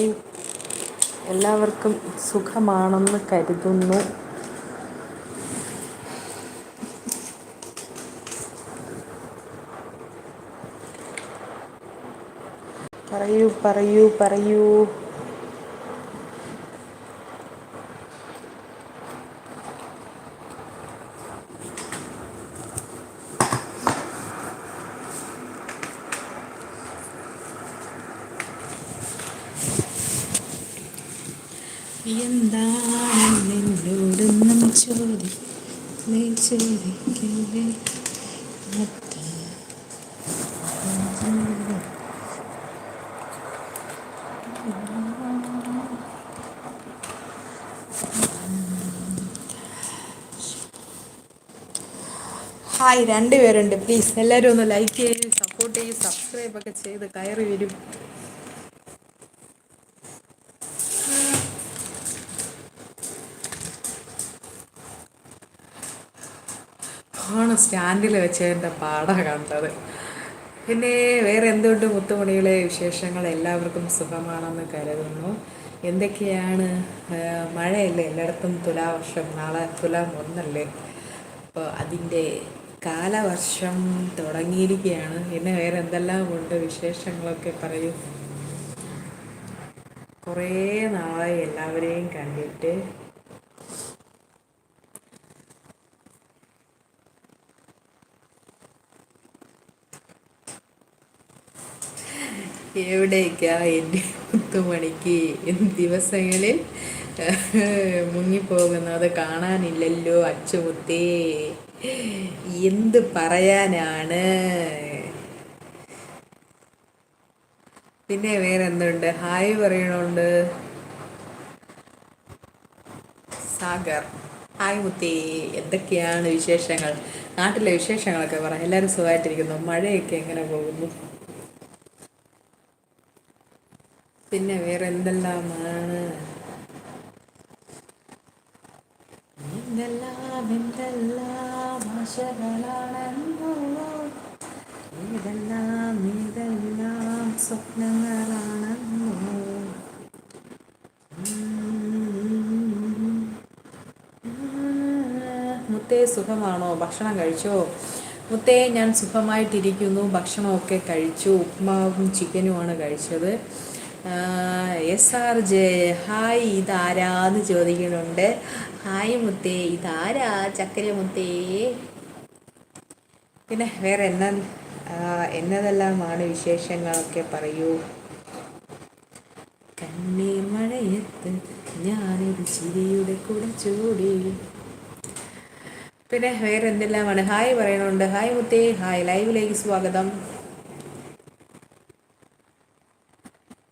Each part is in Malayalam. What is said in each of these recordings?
പറയൂ എല്ലാവർക്കും സുഖമാണെന്ന് കരുതുന്നു. പറയൂ പറയൂ പറയൂ എന്താണ് എന്നോടൊന്നും ചോദി നീ ചോദിക്കല്ലേ ഹായ് രണ്ടുപേരുണ്ട് പ്ലീസ് എല്ലാവരും ഒന്ന് ലൈക്ക് ചെയ്യും സപ്പോർട്ട് ചെയ്യും സബ്സ്ക്രൈബ് ഒക്കെ ചെയ്ത് കയറി വരും. ആണ് സ്റ്റാൻഡിൽ വെച്ചതിന്റെ പാട കണ്ടത് പിന്നെ വേറെ എന്തുകൊണ്ട് മുത്തുമണികളെ വിശേഷങ്ങൾ? എല്ലാവർക്കും സുഖമാണെന്ന് കരുതുന്നു. എന്തൊക്കെയാണ്? മഴയല്ലേ? എല്ലായിടത്തും തുലാവർഷം. നാളെ തുലാം ഒന്നല്ലേ? അപ്പോൾ അതിന്റെ കാലവർഷം തുടങ്ങിയിരിക്കുകയാണ്. പിന്നെ വേറെ എന്തെല്ലാം ഉണ്ട് വിശേഷങ്ങളൊക്കെ പറയൂ. കുറേ നാളായി എല്ലാവരെയും കണ്ടിട്ട്. എവിടേക്കാ എന്റെ മുത്തുമണിക്ക്? ദിവസങ്ങളിൽ മുങ്ങിപ്പോകുന്നത് കാണാനില്ലല്ലോ അച്ചുമുത്തേ. എന്ത് പറയാനാണ്? പിന്നെ വേറെ എന്തുണ്ട് ഹായ് പറയണുണ്ട്. സാഗർ. ഹായ് മുത്തി. എന്തൊക്കെയാണ് വിശേഷങ്ങൾ? നാട്ടിലെ വിശേഷങ്ങളൊക്കെ പറ. എല്ലാവരും സുഖമായിട്ടിരിക്കുന്നു. മഴയൊക്കെ എങ്ങനെ പോകുന്നു? പിന്നെ വേറെ എന്തെല്ലാമാണ് എന്തെല്ലാം എന്തെല്ലാം ആശകളാണെന്നോ? ഏതെല്ലാം ഏതെല്ലാം സ്വപ്നങ്ങളാണെന്നോ? മുത്തേ സുഖമാണോ? ഭക്ഷണം കഴിച്ചോ? മുത്തേ ഞാൻ സുഖമായിട്ടിരിക്കുന്നു. ഭക്ഷണമൊക്കെ കഴിച്ചു. ഉപ്മാവും ചിക്കനുമാണ് കഴിച്ചത്. എസ് ആർ ജെ ഹായ് ഇതാരാന്ന് ചോദിക്കുന്നുണ്ട്. ഹായ് മുത്തേ ഇതാരാ? ചക്കര മുത്തേ പിന്നെ വേറെ എന്നാ എന്നതെല്ലാമാണ് വിശേഷങ്ങളൊക്കെ പറയൂ? കണ്ണീ മഴയത്ത് ഞാനൊരു ചിരിയുടെ കൂടെ ചൂടി പിന്നെ വേറെ എന്തെല്ലാമാണ്? ഹായ് പറയണുണ്ട്. ഹായ് മുത്തേ ഹായ് ലൈവിലേക്ക് സ്വാഗതം.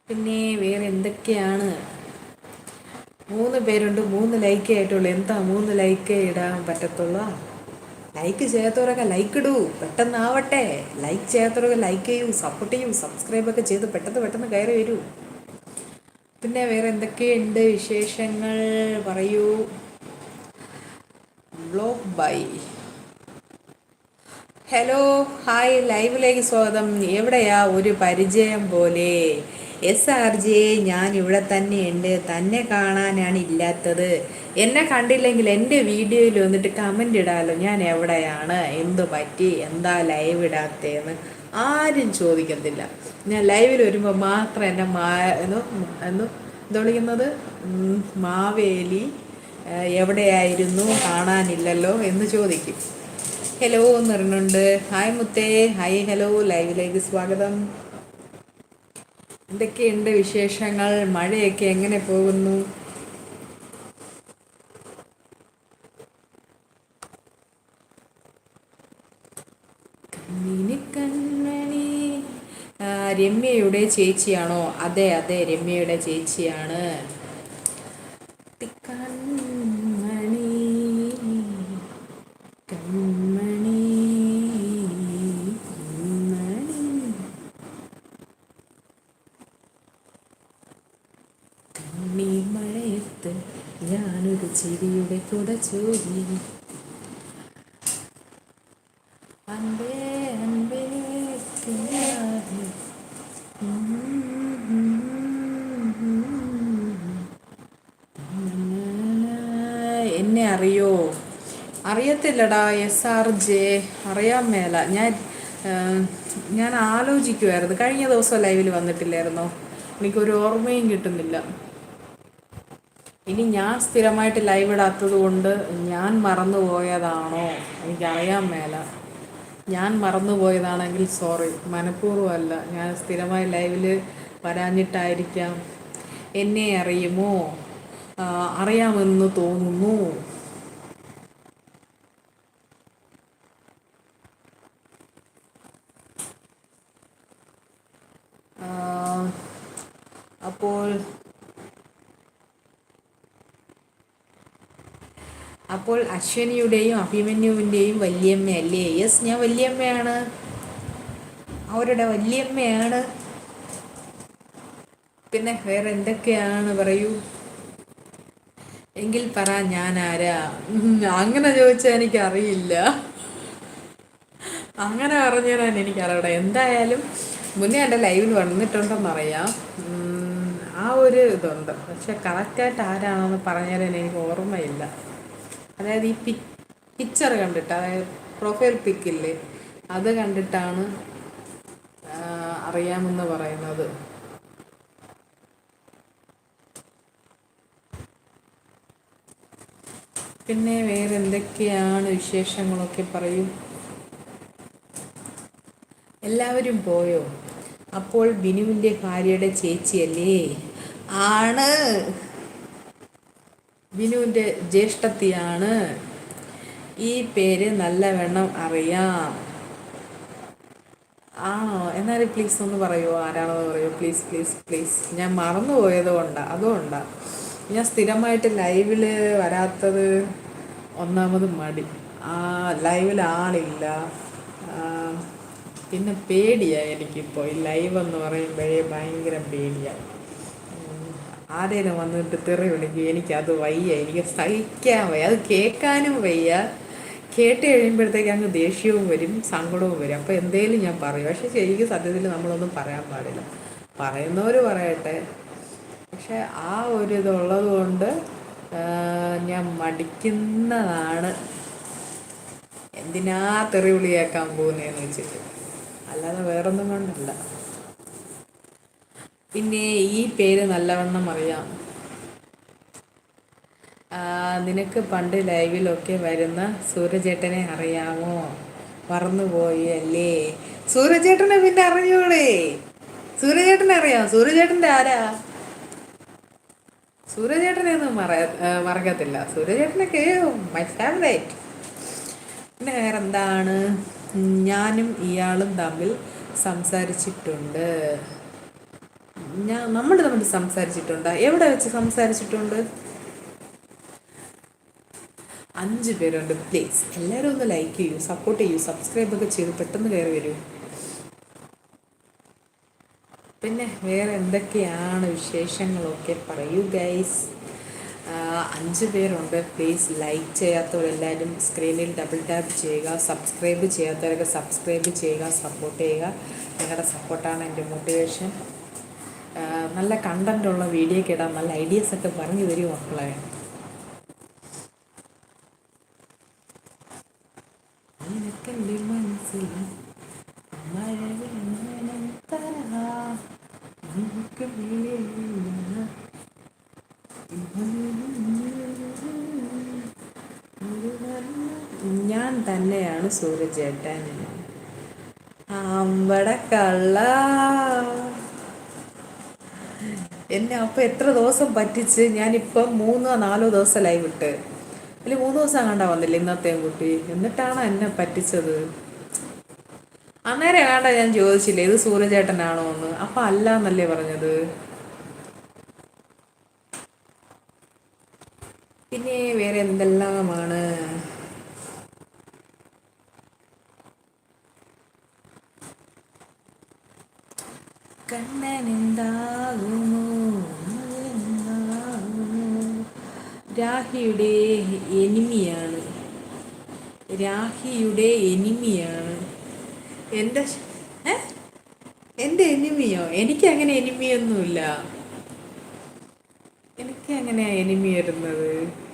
പിന്നെ വേറെ എന്തൊക്കെയാണ്? മൂന്ന് പേരുണ്ട് മൂന്ന് ലൈക്ക് ആയിട്ടുള്ളൂ. എന്താ മൂന്ന് ലൈക്ക് ഇടാൻ പറ്റത്തുള്ളൂ? ലൈക്ക് ചെയ്യാത്തവരൊക്കെ ലൈക്ക് ഇടൂ. പെട്ടെന്നാവട്ടെ. ലൈക്ക് ചെയ്യാത്തവരൊക്കെ ലൈക്ക് ചെയ്യൂ സപ്പോർട്ട് ചെയ്യൂ സബ്സ്ക്രൈബ് ഒക്കെ ചെയ്ത് പെട്ടെന്ന് പെട്ടെന്ന് കയറി വരൂ. പിന്നെ വേറെ എന്തൊക്കെയുണ്ട് വിശേഷങ്ങൾ? പറയൂ. ബ്ലോക്ക് ബൈ ഹലോ ഹായ് ലൈവിലേക്ക് സ്വാഗതം. എവിടെയാ ഒരു പരിചയം പോലെ? എസ് ആർ ജെ ഞാൻ ഇവിടെ തന്നെയുണ്ട്. തന്നെ കാണാനാണ് ഇല്ലാത്തത്. എന്നെ കണ്ടില്ലെങ്കിൽ എന്റെ വീഡിയോയിൽ വന്നിട്ട് കമന്റ് ഇടാലോ. ഞാൻ എവിടെയാണ്? എന്തു പറ്റി? എന്താ ലൈവ് ഇടാത്തേന്ന് ആരും ചോദിക്കത്തില്ല. ഞാൻ ലൈവിൽ വരുമ്പോൾ മാത്രം എന്നെ മാ എന്ന് എന്നു എന്താ വിളിക്കുന്നത്? മാവേലി എവിടെയായിരുന്നു? കാണാനില്ലല്ലോ എന്ന് ചോദിക്കും. ഹലോ എന്ന് പറഞ്ഞുണ്ട് ഹായ് മുത്തേ. ഹായ് ഹലോ ലൈവിലേക്ക് സ്വാഗതം. എന്തൊക്കെയുണ്ട് വിശേഷങ്ങൾ? മഴയൊക്കെ എങ്ങനെ പോകുന്നു? രമ്യയുടെ ചേച്ചിയാണോ? അതെ അതെ രമ്യയുടെ ചേച്ചിയാണ്. എന്നെ അറിയോ? അറിയത്തില്ലടാ എസ് ആർ ജെ. അറിയാൻ മേല. ഞാൻ ഞാൻ ആലോചിക്കുമായിരുന്നു കഴിഞ്ഞ ദിവസം ലൈവിൽ വന്നിട്ടില്ലായിരുന്നോ? എനിക്കൊരു ഓർമ്മയും കിട്ടുന്നില്ല. ഇനി ഞാൻ സ്ഥിരമായിട്ട് ലൈവ് ഇടാത്തത് കൊണ്ട് ഞാൻ മറന്നുപോയതാണോ? എനിക്കറിയാൻ മേല. ഞാൻ മറന്നുപോയതാണെങ്കിൽ സോറി മനഃപൂർവമല്ല. ഞാൻ സ്ഥിരമായി ലൈവിൽ വരാഞ്ഞിട്ടായിരിക്കാം. എന്നെ അറിയുമോ? അറിയാമെന്ന് തോന്നുന്നു. അപ്പോൾ അപ്പോൾ അശ്വനിയുടെയും അഭിമന്യുവിന്റെയും വല്യമ്മയല്ലേ യെസ് ഞാൻ വല്യമ്മയാണ്. അവരുടെ വല്യമ്മയാണ്. പിന്നെ വേറെ എന്തൊക്കെയാണ് പറയൂ? എങ്കിൽ പറ ഞാൻ ആരാ അങ്ങനെ ചോദിച്ചാൽ എനിക്കറിയില്ല. അങ്ങനെ പറഞ്ഞാൽ തരാൻ എനിക്കറിയണം. എന്തായാലും മുന്നേ എന്റെ ലൈവിൽ വന്നിട്ടുണ്ടെന്നറിയാം. ആ ഒരു ഇതുണ്ട്. പക്ഷെ കറക്റ്റായിട്ട് ആരാണെന്ന് പറഞ്ഞാൽ എനിക്ക് ഓർമ്മയില്ല. അതായത് ഈ പി പിക്ചർ കണ്ടിട്ട് അതായത് പ്രൊഫൈൽ പിക്കില്ലേ അത് കണ്ടിട്ടാണ് അറിയാമെന്ന് പറയുന്നത്. പിന്നെ വേറെ എന്തൊക്കെയാണ് വിശേഷങ്ങളൊക്കെ പറയും. എല്ലാവരും പോയോ? അപ്പോൾ ബിനുവിന്റെ ഭാര്യയുടെ ചേച്ചിയല്ലേ? ആണ്. ബിനുവിന്റെ ജ്യേഷ്ഠത്തിയാണ് ഈ പേര് നല്ലവണ്ണം അറിയാം. ആണോ? എന്നാലും പ്ലീസ് ഒന്ന് പറയുമോ ആരാണെന്ന് പറയുമോ പ്ലീസ് പ്ലീസ് പ്ലീസ് ഞാൻ മറന്നു പോയത് കൊണ്ടാണ് അതുകൊണ്ടാണ് ഞാൻ സ്ഥിരമായിട്ട് ലൈവിൽ വരാത്തത് ഒന്നാമത് മടി. ആ ലൈവിൽ ആളില്ല. പിന്നെ പേടിയാണ് എനിക്കിപ്പോൾ ഈ ലൈവ് എന്ന് പറയുമ്പോഴേ ഭയങ്കര പേടിയാണ് ആരേലും വന്നിട്ട് തെറി വിളിക്കും എനിക്കത് വയ്യ എനിക്ക് സഹിക്കാൻ വയ്യ അത് കേൾക്കാനും വയ്യ. കേട്ട് കഴിയുമ്പോഴത്തേക്ക് അങ്ങ് ദേഷ്യവും വരും സങ്കടവും വരും. അപ്പോൾ എന്തേലും ഞാൻ പറയും. പക്ഷെ ശരിക്കും സത്യത്തിൽ നമ്മളൊന്നും പറയാൻ പാടില്ല. പറയുന്നവർ പറയട്ടെ. പക്ഷെ ആ ഒരു ഇതുള്ളത് കൊണ്ട് ഞാൻ മടിക്കുന്നതാണ്. എന്തിനാ തെറി വിളിയാക്കാൻ പോകുന്നതെന്ന് വെച്ചിട്ട്. അല്ലാതെ വേറൊന്നും കൊണ്ടല്ല. പിന്നെ ഈ പേര് നല്ലവണ്ണം അറിയാം. നിനക്ക് പണ്ട് ലൈവിലൊക്കെ വരുന്ന സൂര്യചേട്ടനെ അറിയാമോ? മറന്നുപോയി അല്ലേ? സൂര്യചേട്ടനെ പിന്നെ അറിഞ്ഞൂടെ? സൂര്യചേട്ടനെ അറിയാം. സൂര്യചേട്ടന്റെ ആരാ? സൂര്യചേട്ടനെ ഒന്നും മറക്കത്തില്ല. സൂര്യചേട്ടനൊക്കെ മൈ ഫേവറേറ്റ് പിന്നെ വേറെന്താണ്? ഞാനും ഇയാളും തമ്മിൽ സംസാരിച്ചിട്ടുണ്ട്. ഞാൻ നമ്മൾ തമ്മിൽ സംസാരിച്ചിട്ടുണ്ട്? എവിടെ വെച്ച് സംസാരിച്ചിട്ടുണ്ട്? അഞ്ച് പേരുണ്ട്. പ്ലീസ് എല്ലാവരും ഒന്ന് ലൈക്ക് ചെയ്യൂ സപ്പോർട്ട് ചെയ്യൂ സബ്സ്ക്രൈബ് ഒക്കെ ചെയ്ത് പെട്ടെന്ന് കയറി വരൂ. പിന്നെ വേറെ എന്തൊക്കെയാണ് വിശേഷങ്ങളൊക്കെ പറയൂ ഗൈസ് അഞ്ച് പേരുണ്ട്. പ്ലീസ് ലൈക്ക് ചെയ്യാത്തവരെല്ലാവരും സ്ക്രീനിൽ ഡബിൾ ടാപ്പ് ചെയ്യുക സബ്സ്ക്രൈബ് ചെയ്യാത്തവരൊക്കെ സബ്സ്ക്രൈബ് ചെയ്യുക സപ്പോർട്ട് ചെയ്യുക. നിങ്ങളുടെ സപ്പോർട്ടാണ് എന്റെ മോട്ടിവേഷൻ നല്ല കണ്ടന്റ് ഉള്ള വീഡിയോ ഒക്കെ ഇടാൻ നല്ല ഐഡിയാസ് ഒക്കെ പറഞ്ഞു തരും മക്കളെ? നിനക്കെന്റെ മനസ്സിൽ. ഞാൻ തന്നെയാണ് സൂര്യചേട്ടൻ അമ്പട കള്ള എന്നെ അപ്പം എത്ര ദിവസം പറ്റിച്ച് ഞാനിപ്പം മൂന്നോ നാലോ ദിവസം ലൈവ് ഇട്ട്. അതിൽ മൂന്ന് ദിവസം കണ്ടാ വന്നില്ല ഇന്നത്തെ കുട്ടി? എന്നിട്ടാണ് എന്നെ പറ്റിച്ചത്? അന്നേരം വേണ്ട ഞാൻ ചോദിച്ചില്ലേ ഇത് സൂര്യചേട്ടനാണോ എന്ന്? അപ്പം അല്ല എന്നല്ലേ പറഞ്ഞത്. പിന്നെ വേറെ എന്തെല്ലാമാണ്? കണ്ണനെന്താകുമോ രാഹിയുടെ എനിമിയാണ്. രാഹിയുടെ എനിമിയാണ്. എന്റെ? എന്റെ എനിമിയോ? എനിക്ക് അങ്ങനെ എനിമിയൊന്നുമില്ല. എനിക്ക് അങ്ങനെ എനിമി വരുന്നത്.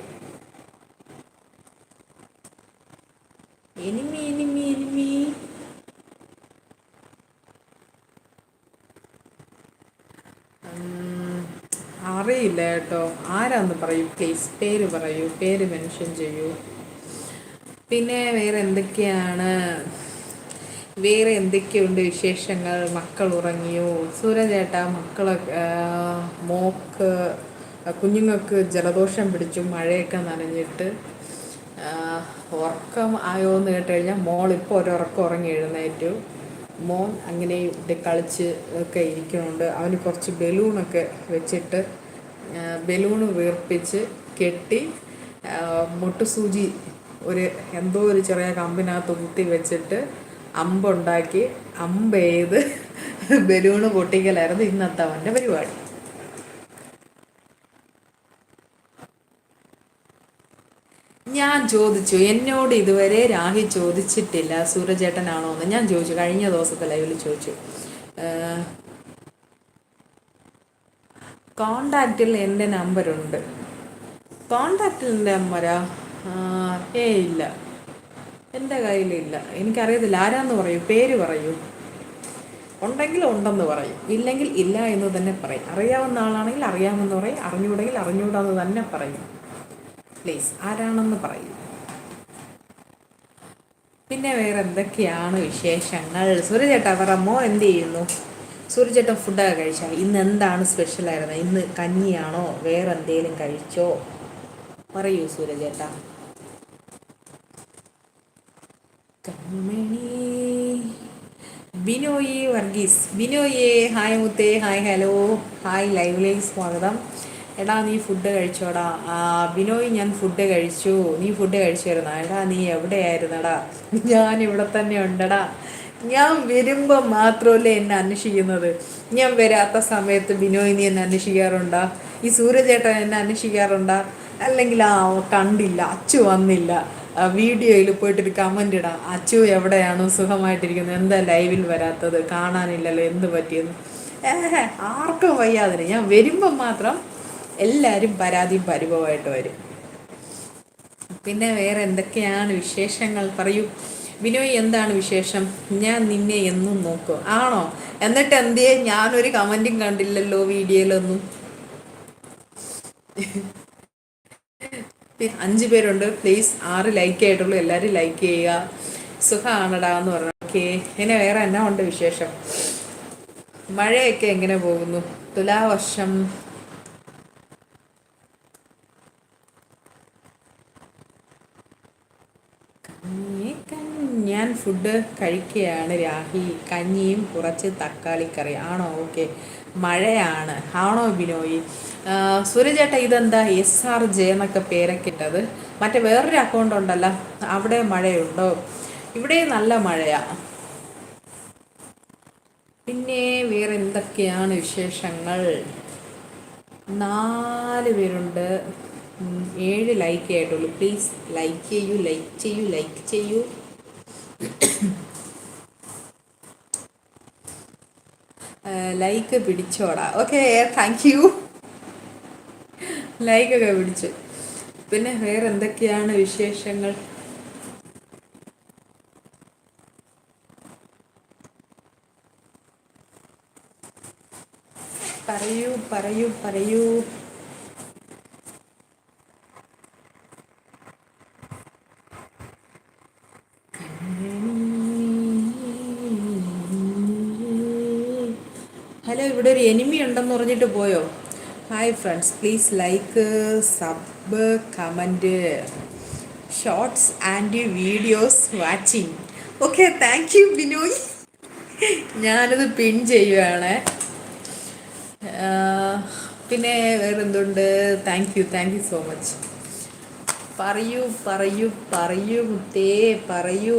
കേട്ടോ. ആരാന്ന് പറയൂ? പ്ലീസ് പേര് പറയൂ. പേര് മെൻഷൻ ചെയ്യൂ. പിന്നെ വേറെ എന്തൊക്കെയാണ്? വേറെ എന്തൊക്കെയുണ്ട് വിശേഷങ്ങൾ? മക്കൾ ഉറങ്ങിയോ? സൂര്യചേട്ട മക്കളൊക്കെ മോക്ക് കുഞ്ഞുങ്ങൾക്ക് ജലദോഷം പിടിച്ചു മഴയൊക്കെ നനഞ്ഞിട്ട്. ഉറക്കം ആയോ എന്ന് കേട്ട് കഴിഞ്ഞാൽ മോൾ ഇപ്പോൾ ഒരുറക്കം ഉറങ്ങി എഴുന്നേറ്റു. മോൻ അങ്ങനെ കളിച്ച് ഒക്കെ ഇരിക്കുന്നുണ്ട്. അവന് കുറച്ച് ബലൂണൊക്കെ വെച്ചിട്ട് ബലൂണ് വീർപ്പിച്ച് കെട്ടി മുട്ടുസൂചി ഒരു എന്തോ ഒരു ചെറിയ കമ്പിനകത്ത് കുത്തി വെച്ചിട്ട് അമ്പുണ്ടാക്കി അമ്പ് ചെയ്ത് ബലൂണ് പൊട്ടിക്കലായിരുന്നു ഇന്നത്തെ അവന്റെ പരിപാടി. ഞാൻ ചോദിച്ചു എന്നോട് ഇതുവരെ രാഹി ചോദിച്ചിട്ടില്ല സൂര്യചേട്ടനാണോ എന്ന് ഞാൻ ചോദിച്ചു കഴിഞ്ഞ ദിവസത്തെ ലൈവിൽ ചോദിച്ചു. കോണ്ടാക്റ്റിൽ എന്റെ നമ്പറുണ്ട്. കോണ്ടാക്റ്റിൽ എന്റെ നമ്പരാ ഏ ഇല്ല. എന്റെ കയ്യിലില്ല. എനിക്കറിയത്തില്ല. ആരാന്ന് പറയൂ? പേര് പറയൂ. ഉണ്ടെങ്കിൽ ഉണ്ടെന്ന് പറയും. ഇല്ലെങ്കിൽ ഇല്ല എന്ന് തന്നെ പറയും. അറിയാവുന്ന ആളാണെങ്കിൽ അറിയാമെന്ന് പറയും. അറിഞ്ഞൂടെങ്കിൽ അറിഞ്ഞൂടാന്ന് തന്നെ പറയും. പ്ലീസ് ആരാണെന്ന് പറയും. പിന്നെ വേറെ എന്തൊക്കെയാണ് വിശേഷങ്ങൾ സുരചേട്ടാ പറമ്മോ എന്ത് ചെയ്യുന്നു? സൂര്യചേട്ടൻ ഫുഡൊക്കെ കഴിച്ചാൽ ഇന്ന് എന്താണ് സ്പെഷ്യലായിരുന്നത് ഇന്ന് കഞ്ഞിയാണോ? വേറെ എന്തെങ്കിലും കഴിച്ചോ? പറയൂ സൂര്യചേട്ട. കൺമണി. ബിനോയി വർഗീസ്. ബിനോയെ ഹായ് മുത്തേ ഹായ് ഹലോ ഹായ് ലൈവിലേക്ക് സ്വാഗതം. എടാ നീ ഫുഡ് കഴിച്ചോടാ. ബിനോയ് ഞാൻ ഫുഡ് കഴിച്ചു. നീ ഫുഡ് കഴിച്ചിരുന്നാ? എടാ നീ എവിടെയായിരുന്നടാ? ഞാൻ ഇവിടെ തന്നെ ഉണ്ടടാ. ഞാൻ വരുമ്പോൾ മാത്രമല്ലേ എന്നെ അന്വേഷിക്കുന്നത്? ഞാൻ വരാത്ത സമയത്ത് ബിനോയിനി എന്നെ അന്വേഷിക്കാറുണ്ടാ? ഈ സൂര്യചേട്ടൻ എന്നെ അന്വേഷിക്കാറുണ്ടാ? അല്ലെങ്കിൽ ആ കണ്ടില്ല അച്ചു വന്നില്ല. വീഡിയോയിൽ പോയിട്ടൊരു കമന്റ് ഇടാം. അച്ചു എവിടെയാണ് സുഖമായിട്ടിരിക്കുന്നത്. എന്താ ലൈവിൽ വരാത്തത്? കാണാനില്ലല്ലോ എന്ത് പറ്റിയെന്ന്? ഏഹ് ആർക്കും വയ്യാതെ ഞാൻ വരുമ്പം മാത്രം എല്ലാവരും പരാതിയും പരിഭവമായിട്ട് വരും. പിന്നെ വേറെ എന്തൊക്കെയാണ് വിശേഷങ്ങൾ? പറയൂ. വിനോയ് എന്താണ് വിശേഷം? ഞാൻ നിന്നെ എന്നും നോക്കും. ആണോ? എന്നിട്ട് എന്തേ ഞാനൊരു കമന്റും കണ്ടില്ലല്ലോ വീഡിയോയിലൊന്നും. അഞ്ച് പേരുണ്ട്. പ്ലീസ് ആറ് ലൈക്ക് ആയിട്ടുള്ളൂ. എല്ലാവരും ലൈക്ക് ചെയ്യുക. സുഖമാണടാ എന്ന് പറഞ്ഞു. ഓക്കെ ഇനി വേറെ എന്നാ ഉണ്ട് വിശേഷം? മഴയൊക്കെ എങ്ങനെ പോകുന്നു? തുലാവർഷം. ഞാൻ ഫുഡ് കഴിക്കുകയാണ് രാഹി. കഞ്ഞിയും കുറച്ച് തക്കാളിക്കറി. ആണോ? ഓക്കെ മഴയാണ്. ആണോ ബിനോയി സൂര്യചേട്ട ഇതെന്താ? എസ് ആർ ജെ എന്നൊക്കെ പേരൊക്കെ ഇട്ടത്. മറ്റേ വേറൊരു അക്കൗണ്ട് ഉണ്ടല്ലോ. അവിടെ മഴയുണ്ടോ? ഇവിടെ നല്ല മഴയാണ് പിന്നെ വേറെ എന്തൊക്കെയാണ് വിശേഷങ്ങൾ? നാല് പേരുണ്ട്. ഏഴ് ലൈക്ക് ആയിട്ടുള്ളൂ. പ്ലീസ് ലൈക്ക് ചെയ്യൂ ലൈക്ക് ചെയ്യൂ ലൈക്ക് ചെയ്യൂ. ലൈക്ക് പിടിച്ചോടാ. ഓക്കെ താങ്ക് യു ലൈക്കൊക്കെ പിടിച്ചു. പിന്നെ വേറെ എന്തൊക്കെയാണ് വിശേഷങ്ങൾ? പറയൂ പറയൂ പറയൂ ഹലോ ഇവിടെ ഒരു എനിമി ഉണ്ടെന്ന് പറഞ്ഞിട്ട് പോയോ? Hi friends please like sub comment shorts and videos watching okay thank you Binoy ഞാനത് പിൻ ചെയ്യുകയാണ് പിന്നെ വേറെന്തുണ്ട്? Thank you thank you so much പറയൂ പറയൂ പറയൂ മുത്തേ പറയൂ.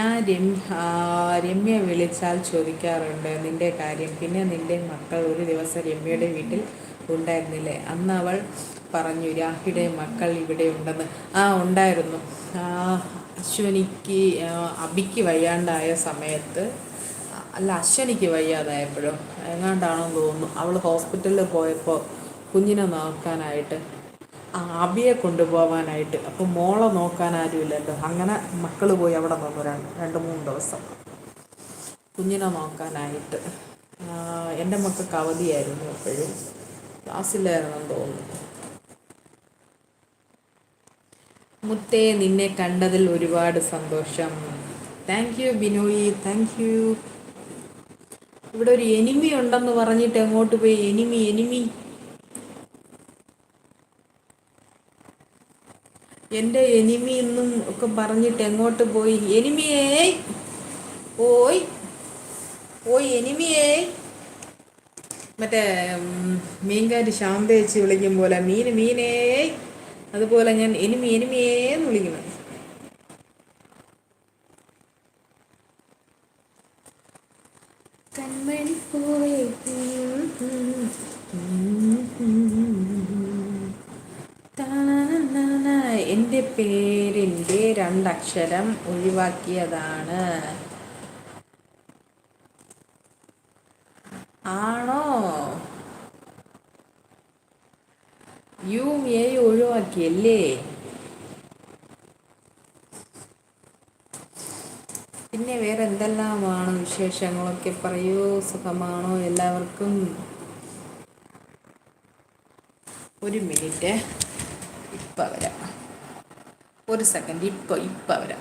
ഞാൻ രമ്യ വിളിച്ചാൽ ചോദിക്കാറുണ്ട് നിന്റെ കാര്യം. പിന്നെ നിന്റെ മക്കൾ ഒരു ദിവസം രമ്യയുടെ വീട്ടിൽ ഉണ്ടായിരുന്നില്ലേ? അന്ന് അവൾ പറഞ്ഞു രാഹിയുടെ മക്കൾ ഇവിടെ ഉണ്ടെന്ന്. ആ ഉണ്ടായിരുന്നു. അശ്വനിക്ക് അബിക്ക് വയ്യാണ്ടായ സമയത്ത് അല്ല അശ്വനിക്ക് വയ്യാതായപ്പോഴും? എങ്ങാണ്ടാണെന്ന് തോന്നുന്നു. അവൾ ഹോസ്പിറ്റലിൽ പോയപ്പോൾ കുഞ്ഞിനെ നോക്കാനായിട്ട് അബിയെ കൊണ്ടുപോകാനായിട്ട് അപ്പോൾ മോളെ നോക്കാൻ ആരുമില്ലല്ലോ. അങ്ങനെ മക്കൾ പോയി അവിടെ നിന്നു രണ്ട് രണ്ട് മൂന്ന് ദിവസം. കുഞ്ഞിനെ നോക്കാനായിട്ട്. എന്റെ മക്കൾക്ക് അവധിയായിരുന്നു എപ്പോഴും. ക്ലാസ്സില്ലായിരുന്നു തോന്നുന്നു. മുത്തേ നിന്നെ കണ്ടതിൽ ഒരുപാട് സന്തോഷം. Thank you Binoy. Thank you ഇവിടെ ഒരു എനിമി ഉണ്ടെന്ന് പറഞ്ഞിട്ട് എങ്ങോട്ട് പോയി? Enemy enemy. എന്റെ എനിമി എന്നും ഒക്കെ പറഞ്ഞിട്ട് എങ്ങോട്ട് പോയി? എനിമിയേ ഓയ് ഓയ് എനിമിയേ മറ്റേ മീൻകാരി ശാന്തയച്ച് വിളിക്കും പോലെ മീന് മീനേ. അതുപോലെ ഞാൻ എനിമി എനിമിയേ എന്ന് വിളിക്കുന്നത് കൺമണി പോയി എന്റെ പേരിന്റെ രണ്ടക്ഷരം ഒഴിവാക്കിയതാണ്. ആണോ? യു എ ഒഴിവാക്കിയല്ലേ? പിന്നെ വേറെ എന്തെല്ലാമാണ് വിശേഷങ്ങളൊക്കെ പറയൂ? സുഖമാണോ എല്ലാവർക്കും? ഒരു മിനിറ്റ്. ഇപ്പം വരാം. ഒരു സെക്കൻഡ് ഇപ്പോൾ ഇപ്പം വരാം.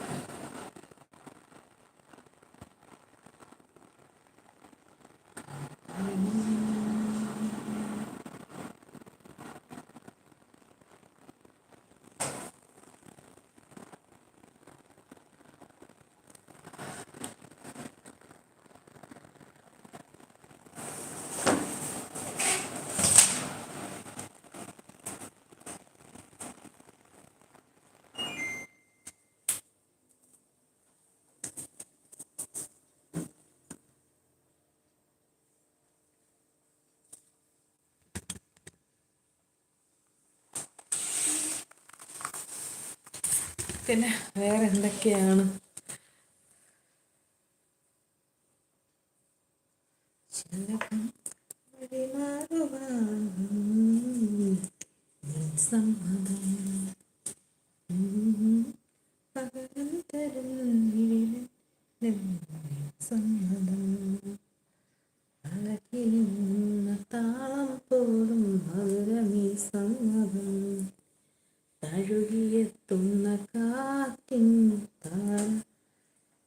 പിന്നെ വേറെ എന്തൊക്കെയാണ്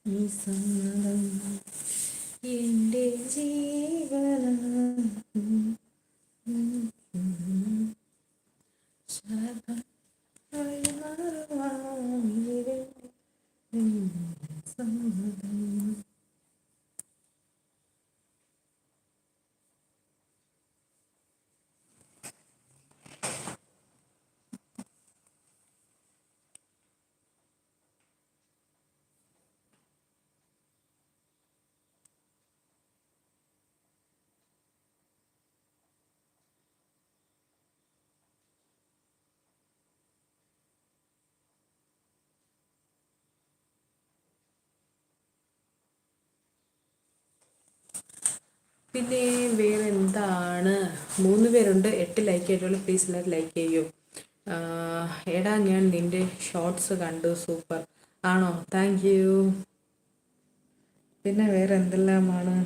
ഈ സമ്മതം എന്റെ ജീവനം പിന്നെ വേറെ എന്താണ് മൂന്ന് പേരുണ്ട്. എട്ട് ലൈക്ക് ചെയ്തോളൂ. പ്ലീസ് എല്ലാവരും ലൈക്ക് ചെയ്യൂ. എടാ ഞാൻ നിന്റെ ഷോർട്സ് കണ്ടു. സൂപ്പർ ആണോ? താങ്ക് യു പിന്നെ വേറെ എന്തെല്ലാമാണ്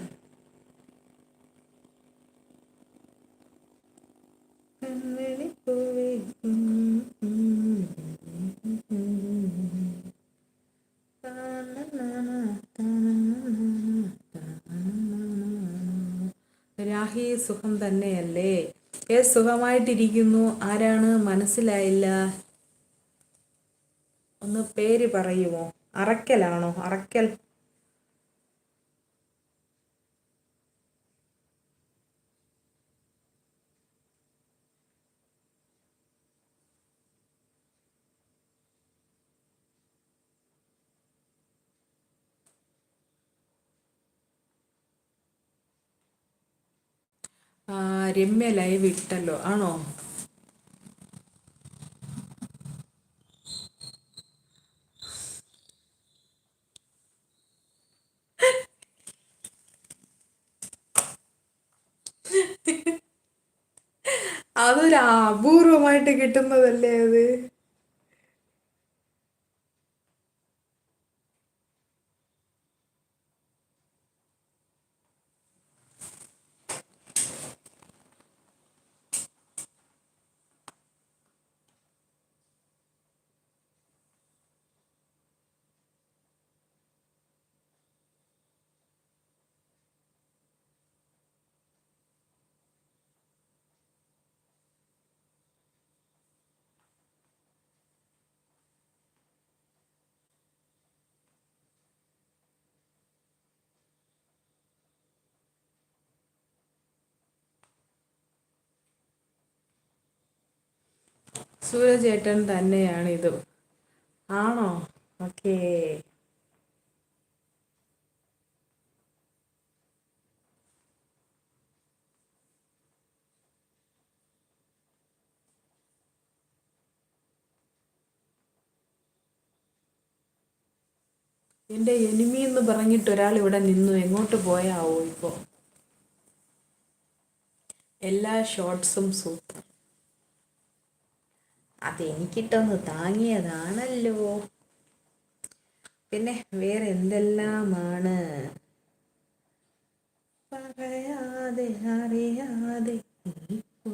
താനനാന. രാഹി സുഖം തന്നെയല്ലേ? ഏ സുഖമായിട്ടിരിക്കുന്നു. ആരാണ്? മനസ്സിലായില്ല. ഒന്ന് പേര് പറയുമോ? അറക്കലാണോ? അറക്കൽ രമ്യ ലൈവ് ഇട്ടല്ലോ ആണോ? അതൊരു അപൂർവമായിട്ട് കിട്ടുന്നതല്ലേ അത്? സൂരജേട്ടൻ തന്നെയാണ് ഇത് ആണോ? ഓക്കേ. എന്റെ എനിമി എന്ന് പറഞ്ഞിട്ട് ഒരാൾ ഇവിടെ നിന്നു. എങ്ങോട്ട് പോയാവോ ഇപ്പോൾ എല്ലാ ഷോർട്സും സൂപ്പർ. അതെനിക്കിട്ടൊന്ന് താങ്ങിയതാണല്ലോ. പിന്നെ വേറെ എന്തെല്ലാമാണ് പറയാതെ അറിയാതെ ഇപ്പോ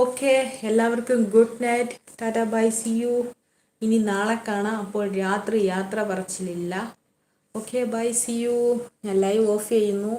ഓക്കെ. എല്ലാവർക്കും good night. Tata bye see you. ഇനി നാളെ കാണാം. അപ്പോൾ രാത്രി യാത്ര പറച്ചിലില്ല. Okay bye see you. ഞാൻ ലൈവ് ഓഫ് ചെയ്യുന്നു.